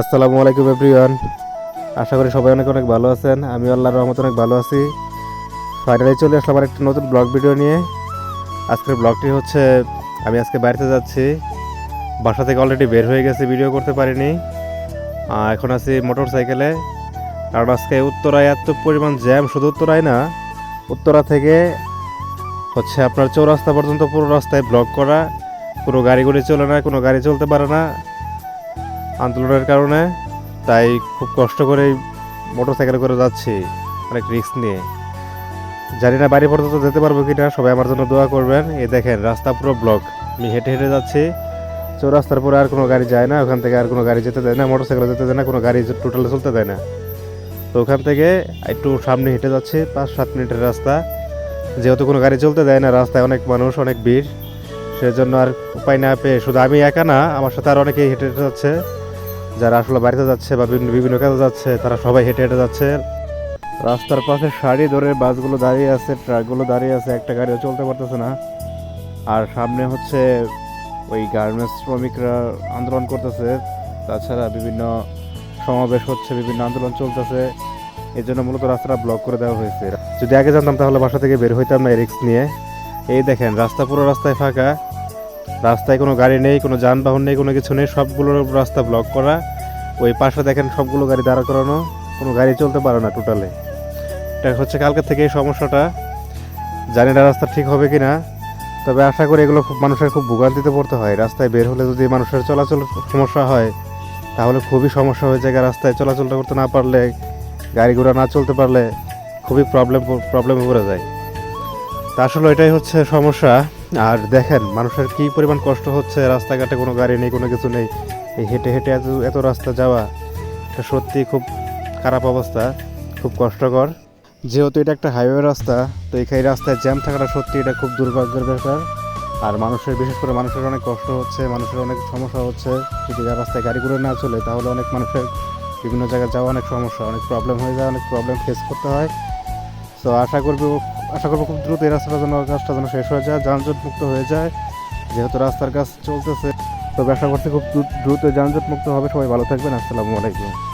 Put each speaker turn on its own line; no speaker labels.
আসসালামু আলাইকুম এভরিওয়ান আশা করি সবাই অনেক অনেক ভালো আছেন। আমি আল্লাহর রহমত অনেক ভালো আছি। ফাইনালি চলে আসলাম আর একটা নতুন ব্লগ ভিডিও নিয়ে। আজকের ব্লগটি হচ্ছে, আমি আজকে বাড়িতে যাচ্ছি। বাসা থেকে অলরেডি বের হয়ে গেছি ভিডিও করতে পারিনি। এখন আছি মোটর সাইকেলে কারণ আজকে উত্তরায় এত পরিমাণ জ্যাম শুধু উত্তরায় না, উত্তরা থেকে হচ্ছে আপনার চৌরাস্তা পর্যন্ত পুরো রাস্তায় ব্লক করা। কোনো গাড়িগুলি চলে না, কোনো গাড়ি চলতে পারে না। আন্দোলনের কারণে তাই খুব কষ্ট করে মোটর সাইকেল করে যাচ্ছি অনেক রিস্ক নিয়ে। জানি না বাড়ি পর্যন্ত যেতে পারব কি না সবাই আমার জন্য দোয়া করবেন। এই দেখেন, রাস্তা পুরো ব্লক আমি হেঁটে হেঁটে যাচ্ছি। চৌরাস্তার পরে আর কোনো গাড়ি যায় না, ওখান থেকে আর কোনো গাড়ি যেতে দেয় না মোটর সাইকেল যেতে দেয় না, কোনো গাড়ি টোটালে চলতে দেয় না। তো ওখান থেকে একটু সামনে হেঁটে যাচ্ছে, পাঁচ সাত মিনিটের রাস্তা। যেহেতু কোনো গাড়ি চলতে দেয় না, রাস্তায় অনেক মানুষ, অনেক ভিড়। সেজন্য আর উপায় না পেয়ে, শুধু আমি একা না, আমার সাথে আর অনেকেই হেঁটে হেঁটে যাচ্ছে। যারা আসলে বাড়িতে যাচ্ছে বা বিভিন্ন কাজে যাচ্ছে, তারা সবাই হেঁটে হেঁটে যাচ্ছে। রাস্তার পাশে সারি ধরে বাসগুলো দাঁড়িয়ে আছে, ট্রাকগুলো দাঁড়িয়ে আছে, একটা গাড়িও চলতে পারতেছে না। আর সামনে হচ্ছে ওই গার্মেন্টস শ্রমিকরা আন্দোলন করতেছে। তাছাড়া বিভিন্ন সমাবেশ হচ্ছে, বিভিন্ন আন্দোলন চলতেছে। এই জন্য মূলত রাস্তাটা ব্লক করে দেওয়া হয়েছে। যদি আগে জানতাম তাহলে বাসা থেকে বের হইতাম না এই রিক্স নিয়ে। এই দেখেন, রাস্তা পুরো রাস্তায় ফাঁকা। রাস্তায় কোনো গাড়ি নেই, কোনো যানবাহন নেই, কোনো কিছু নেই, সবগুলো রাস্তা ব্লক করা। ওই পাশে দেখেন সবগুলো গাড়ি দাঁড়া করানো, কোনো গাড়ি চলতে পারে না টোটালে এটা হচ্ছে কালকে থেকে এই সমস্যাটা। জানি না রাস্তা ঠিক হবে কি না তবে আশা করি এগুলো খুব মানুষের খুব ভোগান্তিতে পড়তে হয়। রাস্তায় বের হলে যদি মানুষের চলাচল সমস্যা হয়, তাহলে খুবই সমস্যা হয়ে যায়। রাস্তায় চলাচলটা করতে না পারলে, গাড়ি ঘোড়া না চলতে পারলে খুবই প্রবলেম প্রবলেমে পড়ে যায়। তা আসলে এটাই হচ্ছে সমস্যা। আর দেখেন, মানুষের কি পরিমাণ কষ্ট হচ্ছে? রাস্তাঘাটে কোনো গাড়ি নেই, কোনো কিছু নেই। এই হেঁটে হেঁটে এত এত রাস্তা যাওয়া, এটা সত্যি খুব খারাপ অবস্থা, খুব কষ্টকর। যেহেতু এটা একটা হাইওয়ে রাস্তা, তো এই রাস্তায় জ্যাম থাকাটা সত্যি এটা খুব দুর্ভাগ্যের ব্যাপার। আর মানুষের, বিশেষ করে মানুষের অনেক কষ্ট হচ্ছে, মানুষের অনেক সমস্যা হচ্ছে। যদি রাস্তায় গাড়িগুলো না চলে, তাহলে অনেক মানুষের বিভিন্ন জায়গায় যাওয়া অনেক সমস্যা, অনেক প্রবলেম হয়ে যায়, অনেক প্রবলেম ফেস করতে হয়। তো আশা করব আশা করব খুব দ্রুত এই রাস্তাটা যেন কাজটা যেন শেষ হয়ে যায় যানজট মুক্ত হয়ে যায়। যেহেতু রাস্তার কাজ চলতেছে, তবে আশা করছি খুব দ্রুত- যানজট মুক্ত হবে। সবাই ভালো থাকবেন। আসসালামু আলাইকুম।